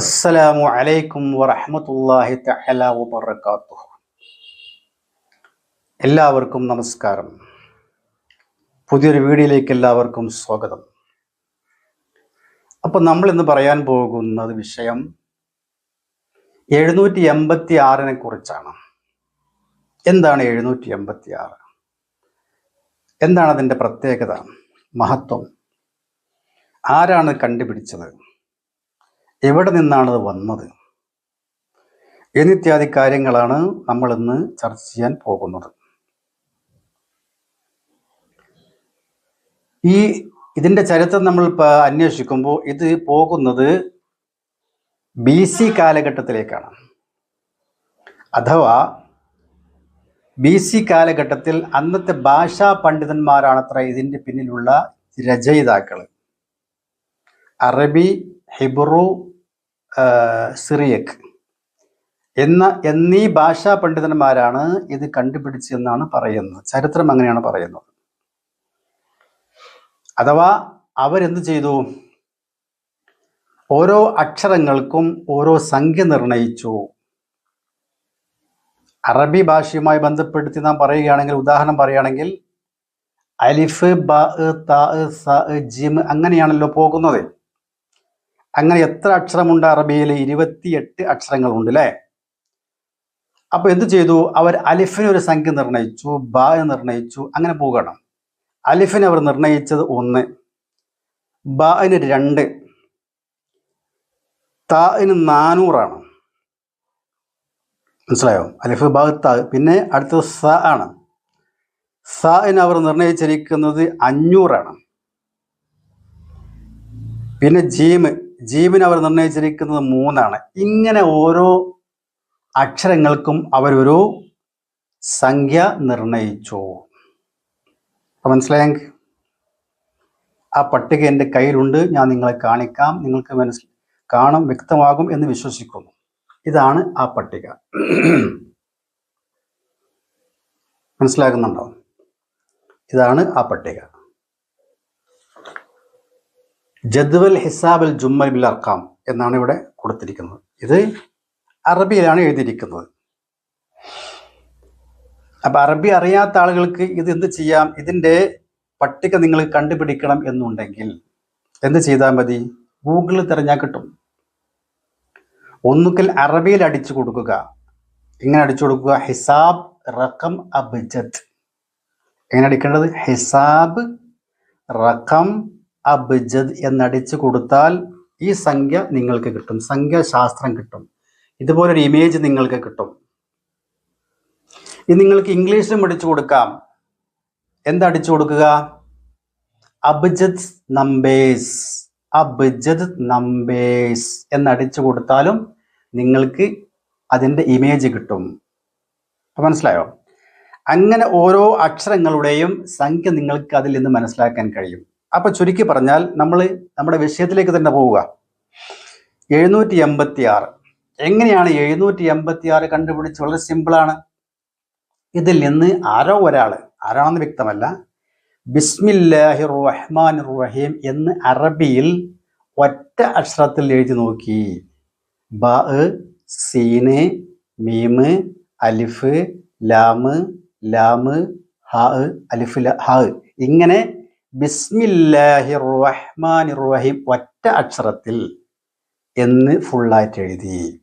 അസ്സലാമു അലൈക്കും വറഹമത്തല്ലാഹി തആല വബറകാതുഹു. എല്ലാവർക്കും നമസ്കാരം. പുതിയൊരു വീഡിയോയിലേക്ക് എല്ലാവർക്കും സ്വാഗതം. അപ്പോൾ നമ്മൾ ഇന്ന് പറയാൻ പോകുന്നത് വിഷയം എഴുന്നൂറ്റി എൺപത്തി ആറിനെ കുറിച്ചാണ്. എന്താണ് എഴുന്നൂറ്റി എൺപത്തി ആറ് എന്താണ് അതിന്റെ പ്രത്യേകത മഹത്വം? ആരാണ് കണ്ടുപിടിച്ചത്? എവിടെ നിന്നാണത് വന്നത്? എന്നിത്യാദി കാര്യങ്ങളാണ് നമ്മൾ ഇന്ന് ചർച്ച ചെയ്യാൻ പോകുന്നത്. ഈ ഇതിന്റെ ചരിത്രം നമ്മൾ അന്വേഷിക്കുമ്പോൾ ഇത് പോകുന്നത് ബി സി കാലഘട്ടത്തിലേക്കാണ്. അഥവാ ബി സി കാലഘട്ടത്തിൽ അന്നത്തെ ഭാഷാ പണ്ഡിതന്മാരാണത്ര ഇതിന്റെ പിന്നിലുള്ള രചയിതാക്കൾ അറബി ഹിബ്രു സിറിയക് എന്ന എന്നീ ഭാഷാ പണ്ഡിതന്മാരാണ് ഇത് കണ്ടുപിടിച്ചെന്നാണ് പറയുന്നത്. ചരിത്രം അങ്ങനെയാണ് പറയുന്നത്. അഥവാ അവരെന്ത് ചെയ്തു? ഓരോ അക്ഷരങ്ങൾക്കും ഓരോ സംഖ്യ നിർണയിച്ചു. അറബി ഭാഷയുമായി ബന്ധപ്പെടുത്തി നാം പറയുകയാണെങ്കിൽ ഉദാഹരണം പറയുകയാണെങ്കിൽ അലിഫ് ബ ത സ ജിം അങ്ങനെയാണല്ലോ പോകുന്നത്. അങ്ങനെ എത്ര അക്ഷരമുണ്ട് അറബിയിൽ ഇരുപത്തിയെട്ട് അക്ഷരങ്ങളുണ്ട് അല്ലേ അപ്പൊ എന്ത് ചെയ്തു? അവർ അലിഫിന് ഒരു സംഖ്യ നിർണയിച്ചു ബ നിർണയിച്ചു അങ്ങനെ പോകണം. അലിഫിന് അവർ നിർണയിച്ചത് ഒന്ന് ബന് രണ്ട് താന് നാനൂറാണ്. മനസ്സിലായോ? അലിഫ് ബാ താ പിന്നെ അടുത്തത് സ ആണ്. സന് അവർ നിർണയിച്ചിരിക്കുന്നത് അഞ്ഞൂറാണ്. പിന്നെ ജീമ് ജീവന് അവർ നിർണയിച്ചിരിക്കുന്നത് മൂന്നാണ്. ഇങ്ങനെ ഓരോ അക്ഷരങ്ങൾക്കും അവരൊരു സംഖ്യ നിർണയിച്ചു. അപ്പൊ മനസ്സിലായെങ്കിൽ ആ പട്ടിക എന്റെ കയ്യിലുണ്ട്. ഞാൻ നിങ്ങളെ കാണിക്കാം. നിങ്ങൾക്ക് മനസ്സിൽ കാണും വ്യക്തമാകും എന്ന് വിശ്വസിക്കുന്നു. ഇതാണ് ആ പട്ടിക. മനസ്സിലാകുന്നുണ്ടോ? ഇതാണ് ആ പട്ടിക. ജദ്വൽ ഹിസാബൽ ജുമ്മൽ ബിൽ അർക്കാം എന്നാണ് ഇവിടെ കൊടുത്തിരിക്കുന്നത്. ഇത് അറബിയിലാണ് എഴുതിയിരിക്കുന്നത്. അപ്പൊ അറബി അറിയാത്ത ആളുകൾക്ക് ഇത് എന്ത് ചെയ്യാം? ഇതിന്റെ പട്ടിക നിങ്ങൾ കണ്ടുപിടിക്കണം എന്നുണ്ടെങ്കിൽ എന്ത് ചെയ്താൽ മതി? ഗൂഗിളിൽ തിരഞ്ഞാൽ കിട്ടും. ഒന്നുകിൽ അറബിയിൽ അടിച്ചു കൊടുക്കുക. ഇങ്ങനെ അടിച്ചു കൊടുക്കുക? ഹിസാബ് റഖം അബ്ജദ്. എങ്ങനെ അടിക്കേണ്ടത്? ഹിസാബ് റക്കം അബ്ജദ് എന്നടിച്ചു കൊടുത്താൽ ഈ സംഖ്യ നിങ്ങൾക്ക് കിട്ടും. സംഖ്യാശാസ്ത്രം കിട്ടും. ഇതുപോലൊരു ഇമേജ് നിങ്ങൾക്ക് കിട്ടും. ഇത് നിങ്ങൾക്ക് ഇംഗ്ലീഷിലും അടിച്ചു കൊടുക്കാം. എന്തടിച്ചു കൊടുക്കുക? അബ്ജദ് നമ്പേഴ്സ് അബ്ജദ് നമ്പേഴ്സ് എന്നടിച്ചു കൊടുത്താലും നിങ്ങൾക്ക് അതിന്റെ ഇമേജ് കിട്ടും. അപ്പം മനസ്സിലായോ? അങ്ങനെ ഓരോ അക്ഷരങ്ങളുടെയും സംഖ്യ നിങ്ങൾക്ക് അതിൽ നിന്ന് മനസ്സിലാക്കാൻ കഴിയും. അപ്പൊ ചുരുക്കി പറഞ്ഞാൽ നമ്മൾ നമ്മുടെ വിഷയത്തിലേക്ക് തന്നെ പോവുക. എഴുന്നൂറ്റി എൺപത്തി ആറ് എങ്ങനെയാണ് എഴുന്നൂറ്റി എൺപത്തി ആറ് കണ്ടുപിടിച്ച് വളരെ സിമ്പിളാണ് ഇതിൽ നിന്ന് ആരോ ഒരാൾ ആരാണെന്ന് വ്യക്തമല്ല ബിസ്മില്ലാഹി റഹ്മാൻ റഹീം എന്ന് അറബിയിൽ ഒറ്റ അക്ഷരത്തിൽ എഴുതി നോക്കി. ബ സീന് മീമ് അലിഫ് ലാമ് ലാമ് ഹാ അലിഫ് ഹാ ഇങ്ങനെ ബിസ്മില്ലാഹി റഹ്മാൻ റഹീം ഒറ്റ അക്ഷരത്തിൽ എന്ന് ഫുള്ളായിട്ട് എഴുതി.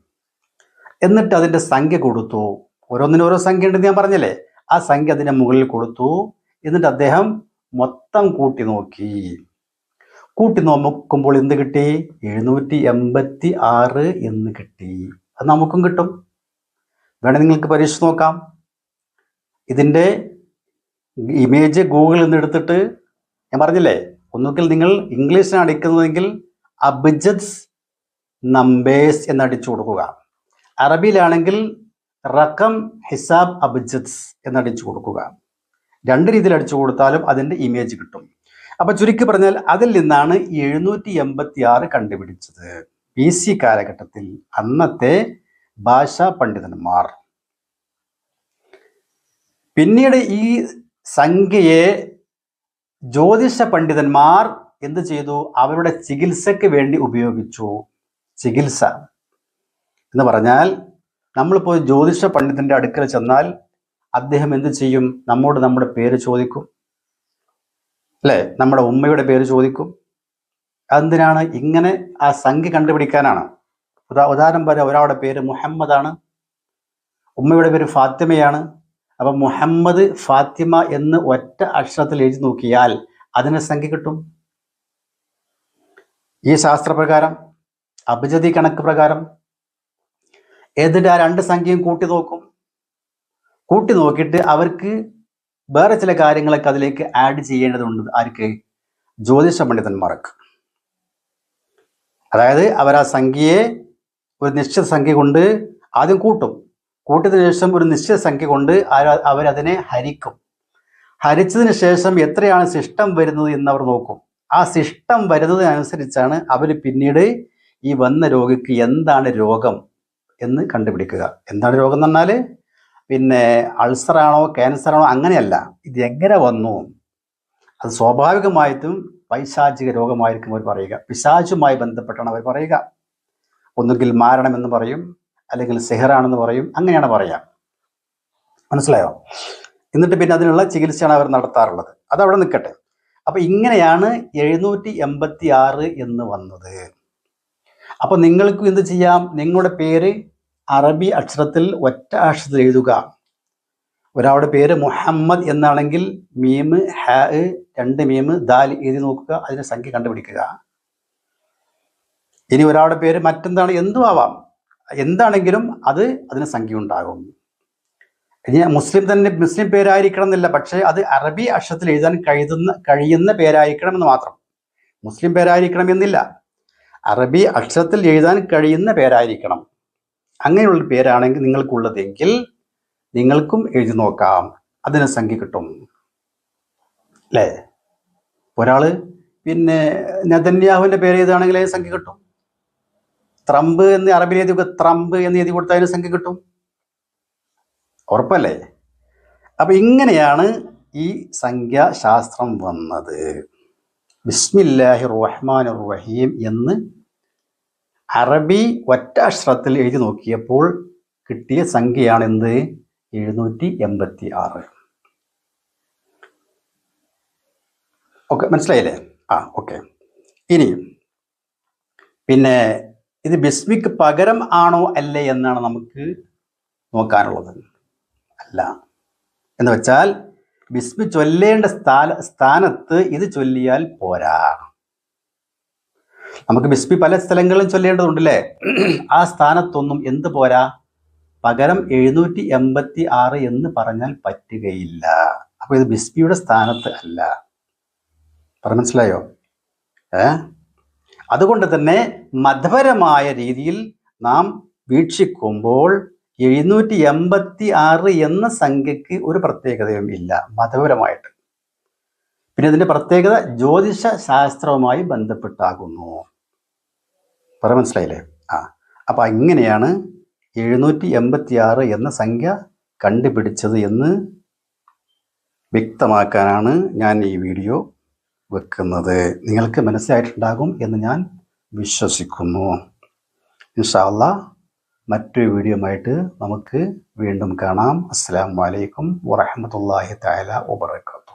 എന്നിട്ട് അതിന്റെ സംഖ്യ കൊടുത്തു. ഓരോന്നിനും ഓരോ സംഖ്യ ഉണ്ടെന്ന് ഞാൻ പറഞ്ഞല്ലേ? ആ സംഖ്യ അതിന്റെ മുകളിൽ കൊടുത്തു. എന്നിട്ട് അദ്ദേഹം മൊത്തം കൂട്ടി നോക്കി. കൂട്ടി നോക്കുമ്പോൾ എന്ത് കിട്ടി? എഴുന്നൂറ്റി എൺപത്തി ആറ് എന്ന് കിട്ടി. അത് നമുക്കും കിട്ടും. വേണേ നിങ്ങൾക്ക് പരീക്ഷിച്ച് നോക്കാം. ഇതിന്റെ ഇമേജ് ഗൂഗിളിൽ നിന്ന് എടുത്തിട്ട് ഞാൻ പറഞ്ഞില്ലേ ഒന്നുകിൽ നിങ്ങൾ ഇംഗ്ലീഷിന് അടിക്കുന്നതെങ്കിൽ അബിജത്സ് നമ്പേഴ്സ് എന്ന് അടിച്ചു കൊടുക്കുക. അറബിയിലാണെങ്കിൽ റക്കം ഹിസാബ് അബിജത്സ് എന്നടിച്ചു കൊടുക്കുക. രണ്ട് രീതിയിൽ അടിച്ചു കൊടുത്താലും അതിന്റെ ഇമേജ് കിട്ടും. അപ്പൊ ചുരുക്കി പറഞ്ഞാൽ അതിൽ നിന്നാണ് എഴുന്നൂറ്റി എൺപത്തി ആറ് കണ്ടുപിടിച്ചത്. ബി സി കാലഘട്ടത്തിൽ അന്നത്തെ ഭാഷാ പണ്ഡിതന്മാർ. പിന്നീട് ഈ സംഖ്യയെ ജ്യോതിഷ പണ്ഡിതന്മാർ എന്ത് ചെയ്തു? അവരുടെ ചികിത്സയ്ക്ക് വേണ്ടി ഉപയോഗിച്ചു. ചികിത്സ. എന്ന് പറഞ്ഞാൽ നമ്മളിപ്പോൾ ജ്യോതിഷ പണ്ഡിതന്റെ അടുക്കൽ ചെന്നാൽ അദ്ദേഹം എന്ത് ചെയ്യും? നമ്മോട് നമ്മുടെ പേര് ചോദിക്കും. അല്ലേ? നമ്മുടെ ഉമ്മയുടെ പേര് ചോദിക്കും. അതെന്തിനാണ്? ഇങ്ങനെ ആ സംഖ്യ കണ്ടുപിടിക്കാനാണ്. ഉദാ ഉദാഹരണം പറയാം ഒരാളുടെ പേര് മുഹമ്മദാണ്. ഉമ്മയുടെ പേര് ഫാത്തിമയാണ്. അപ്പൊ മുഹമ്മദ് ഫാത്തിമ എന്ന് ഒറ്റ അക്ഷരത്തിൽ എഴുതി നോക്കിയാൽ അതിന് സംഖ്യ കിട്ടും? ഈ ശാസ്ത്രപ്രകാരം? അഭിജതി കണക്ക് പ്രകാരം? എന്നിട്ട് ആ രണ്ട് സംഖ്യയും കൂട്ടി നോക്കും? കൂട്ടി നോക്കിയിട്ട് അവർക്ക് വേറെ ചില കാര്യങ്ങളൊക്കെ അതിലേക്ക് ആഡ് ചെയ്യേണ്ടതുണ്ട് ആർക്ക്? ജ്യോതിഷ പണ്ഡിതന്മാർക്ക് അതായത് അവർ ആ സംഖ്യയെ ഒരു നിശ്ചിത സംഖ്യ കൊണ്ട് ആദ്യം കൂട്ടും. കൂട്ടിയതിനു ശേഷം ഒരു നിശ്ചിത സംഖ്യ കൊണ്ട് അവരതിനെ ഹരിക്കും. ഹരിച്ചതിന് ശേഷം എത്രയാണ് ശിഷ്ടം വരുന്നത് അവർ നോക്കും. ആ ശിഷ്ടം വരുന്നതിനനുസരിച്ചാണ് അവർ പിന്നീട് ഈ വന്ന രോഗിക്ക് എന്താണ് രോഗം എന്ന് കണ്ടുപിടിക്കുക. എന്താണ് രോഗം എന്ന് പറഞ്ഞാൽ പിന്നെ അൾസറാണോ ക്യാൻസറാണോ അങ്ങനെയല്ല. ഇത് എങ്ങനെ വന്നു? അത് സ്വാഭാവികമായിട്ടും പൈശാചിക രോഗമായിരിക്കും അവർ പറയുക. പിശാചുമായി ബന്ധപ്പെട്ടാണ് അവർ പറയുക. ഒന്നുകിൽ മാരണമെന്ന് പറയും അല്ലെങ്കിൽ സെഹറാണെന്ന് പറയും. അങ്ങനെയാണ് പറയാ. മനസ്സിലായോ? എന്നിട്ട് പിന്നെ അതിനുള്ള ചികിത്സയാണ് അവർ നടത്താറുള്ളത്. അത് അവിടെ നിൽക്കട്ടെ. അപ്പൊ ഇങ്ങനെയാണ് എഴുന്നൂറ്റി എൺപത്തി ആറ് എന്ന് വന്നത്. അപ്പൊ നിങ്ങൾക്ക് എന്ത് ചെയ്യാം? നിങ്ങളുടെ പേര് അറബി അക്ഷരത്തിൽ ഒറ്റ അക്ഷരത്തിൽ എഴുതുക. ഒരാളുടെ പേര് മുഹമ്മദ് എന്നാണെങ്കിൽ മീമ് ഹാ രണ്ട് മീമ് ദാൽ എഴുതി നോക്കുക. അതിന്റെ സംഖ്യ കണ്ടുപിടിക്കുക. ഇനി ഒരാളുടെ പേര് മറ്റെന്താണ്? എന്തും ആവാം എന്താണെങ്കിലും അത് അതിന് സംഖ്യ ഉണ്ടാകും ഇനി മുസ്ലിം തന്നെ മുസ്ലിം പേരായിരിക്കണം എന്നില്ല പക്ഷേ അത് അറബി അക്ഷരത്തിൽ എഴുതാൻ കഴിയുന്ന കഴിയുന്ന പേരായിരിക്കണം എന്ന് മാത്രം. മുസ്ലിം പേരായിരിക്കണം എന്നില്ല. അറബി അക്ഷരത്തിൽ എഴുതാൻ കഴിയുന്ന പേരായിരിക്കണം. അങ്ങനെയുള്ള പേരാണെങ്കിൽ നിങ്ങൾക്കുള്ളതെങ്കിൽ നിങ്ങൾക്കും എഴുതി നോക്കാം. അതിന് സംഖ്യ കിട്ടും. അല്ലേ? ഒരാൾ പിന്നെ നദന്യാഹുവിന്റെ പേര് എഴുതുകയാണെങ്കിൽ സംഖ്യ കിട്ടും. ത്രംബ് എന്ന് അറബിൽ എഴുതി ത്രംബ് എന്ന് എഴുതി കൊടുത്താൽ അതിന് സംഖ്യ കിട്ടും? ഉറപ്പല്ലേ? അപ്പൊ ഇങ്ങനെയാണ് ഈ സംഖ്യാശാസ്ത്രം വന്നത്. ബിസ്മില്ലാഹി റഹ്മാൻ റഹീം എന്ന് അറബി ഒറ്റാക്ഷരത്തിൽ എഴുതി നോക്കിയപ്പോൾ കിട്ടിയ സംഖ്യയാണ് എന്ത് എഴുന്നൂറ്റി എൺപത്തി ആറ് ഓക്കെ മനസ്സിലായില്ലേ? ആ ഓക്കെ. ഇനി പിന്നെ ഇത് ബിസ്മിക്ക് പകരം ആണോ അല്ലേ എന്നാണ് നമുക്ക് നോക്കാനുള്ളത്. അല്ല. എന്ന് വെച്ചാൽ ബിസ്മി ചൊല്ലേണ്ട സ്ഥാന സ്ഥാനത്ത് ഇത് ചൊല്ലിയാൽ പോരാ. നമുക്ക് ബിസ്മി പല സ്ഥലങ്ങളിലും ചൊല്ലേണ്ടതുണ്ടല്ലേ? ആ സ്ഥാനത്തൊന്നും എന്ത് പോരാ? പകരം എഴുന്നൂറ്റി എൺപത്തി ആറ് എന്ന് പറഞ്ഞാൽ പറ്റുകയില്ല. അപ്പൊ ഇത് ബിസ്മിയുടെ സ്ഥാനത്ത് അല്ല. പറ മനസ്സിലായോ? ഏ? അതുകൊണ്ട് തന്നെ മതപരമായ രീതിയിൽ നാം വീക്ഷിക്കുമ്പോൾ എഴുന്നൂറ്റി എൺപത്തി ആറ് എന്ന സംഖ്യക്ക് ഒരു പ്രത്യേകതയും ഇല്ല മതപരമായിട്ട്. പിന്നെ ഇതിന്റെ പ്രത്യേകത ജ്യോതിഷ ശാസ്ത്രവുമായി ബന്ധപ്പെട്ടാകുന്നു. പറ മനസ്സിലായില്ലേ? ആ അപ്പം ഇങ്ങനെയാണ് എഴുന്നൂറ്റി എൺപത്തി ആറ് എന്ന സംഖ്യ കണ്ടുപിടിച്ചത് എന്ന് വ്യക്തമാക്കാനാണ് ഞാൻ ഈ വീഡിയോ വെക്കുന്നത് നിങ്ങൾക്ക് മനസ്സിലായിട്ടുണ്ടാകും എന്ന് ഞാൻ വിശ്വസിക്കുന്നു. ഇൻഷാല്ല മറ്റൊരു വീഡിയോയുമായിട്ട് നമുക്ക് വീണ്ടും കാണാം. അസ്സാം വലൈക്കും വറഹമത്തല്ലാഹി താല വബർക്കാത്തു